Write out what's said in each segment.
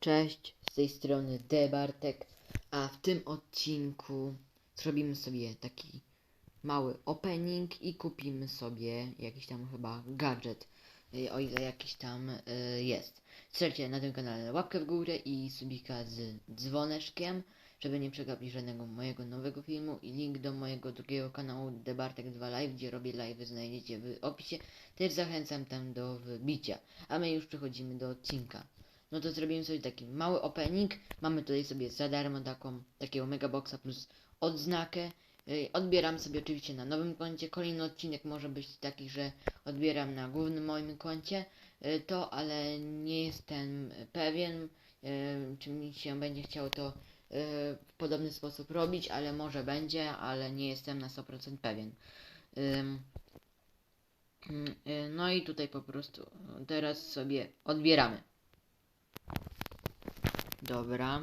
Cześć, z tej strony Debartek, a w tym odcinku zrobimy sobie taki mały opening i kupimy sobie jakiś tam chyba gadżet, y, o ile jakiś tam y, jest. Strzelcie na tym kanale łapkę w górę i subika z dzwoneczkiem, żeby nie przegapić żadnego mojego nowego filmu i link do mojego drugiego kanału Debartek 2 Live, gdzie robię live znajdziecie w opisie. Też zachęcam tam do wbicia. A my już przechodzimy do odcinka no to zrobimy sobie taki mały opening. Mamy tutaj sobie za darmo taką, takiego megaboxa plus odznakę. Yy, Odbieram sobie oczywiście na nowym koncie. Kolejny odcinek może być taki, że odbieram na głównym moim koncie yy, to, ale nie jestem pewien, yy, czy mi się będzie chciało to w podobny sposób robić, ale może będzie, ale nie jestem na 100% pewien. No i tutaj po prostu teraz sobie odbieramy. Dobra.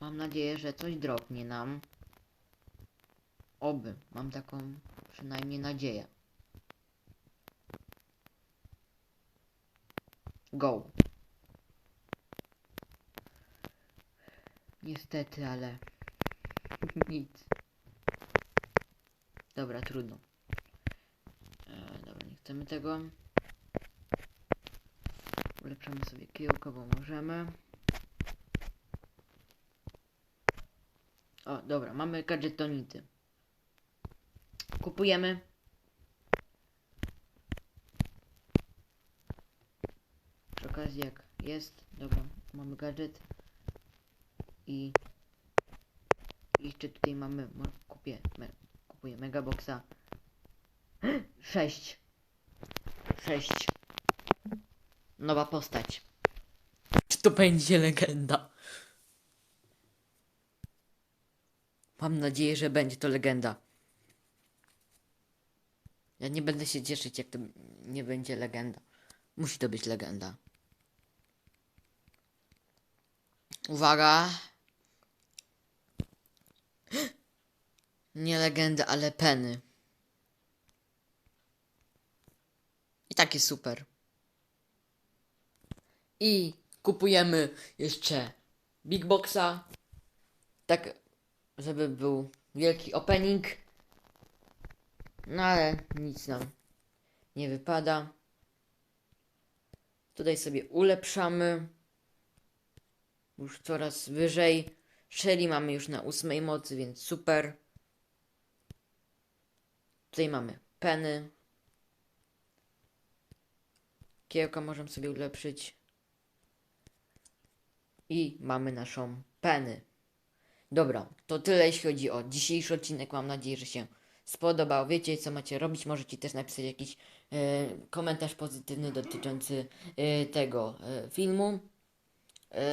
Mam nadzieję, że coś dropnie nam. Oby. Mam taką przynajmniej nadzieję. Go. Niestety, ale nic. Dobra, trudno. E, dobra, nie chcemy tego. Ulepszamy sobie kiełko, bo możemy. O, dobra, mamy gadżetonity. Kupujemy. Przy okazji jak jest, dobra, mamy gadżet. I jeszcze tutaj mamy, kupię, me, kupuję megaboxa. 6 6 Nowa postać. Czy to będzie legenda? Mam nadzieję, że będzie to legenda. Ja nie będę się cieszyć, jak to nie będzie legenda. Musi to być legenda. Uwaga! Nie legenda, ale peny. I takie super. I kupujemy jeszcze Big Boxa. Tak, żeby był wielki opening. No ale nic nam nie wypada. Tutaj sobie ulepszamy. Już coraz wyżej. Shelly mamy już na ósmej mocy, więc super. Tutaj mamy peny. Kiełka możemy sobie ulepszyć. I mamy naszą penę. Dobra, to tyle jeśli chodzi o dzisiejszy odcinek. Mam nadzieję, że się spodobał. Wiecie co macie robić. Możecie też napisać jakiś e, komentarz pozytywny dotyczący e, tego e, filmu.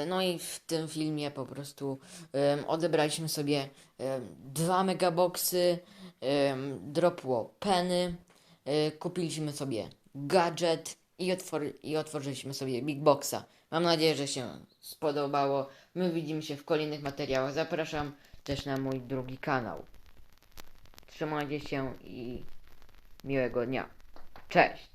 No i w tym filmie po prostu em, odebraliśmy sobie em, dwa megaboxy, em, dropło peny, e, kupiliśmy sobie gadżet i, otwor- i otworzyliśmy sobie big boxa. Mam nadzieję, że się spodobało. My widzimy się w kolejnych materiałach. Zapraszam też na mój drugi kanał. Trzymajcie się i miłego dnia. Cześć!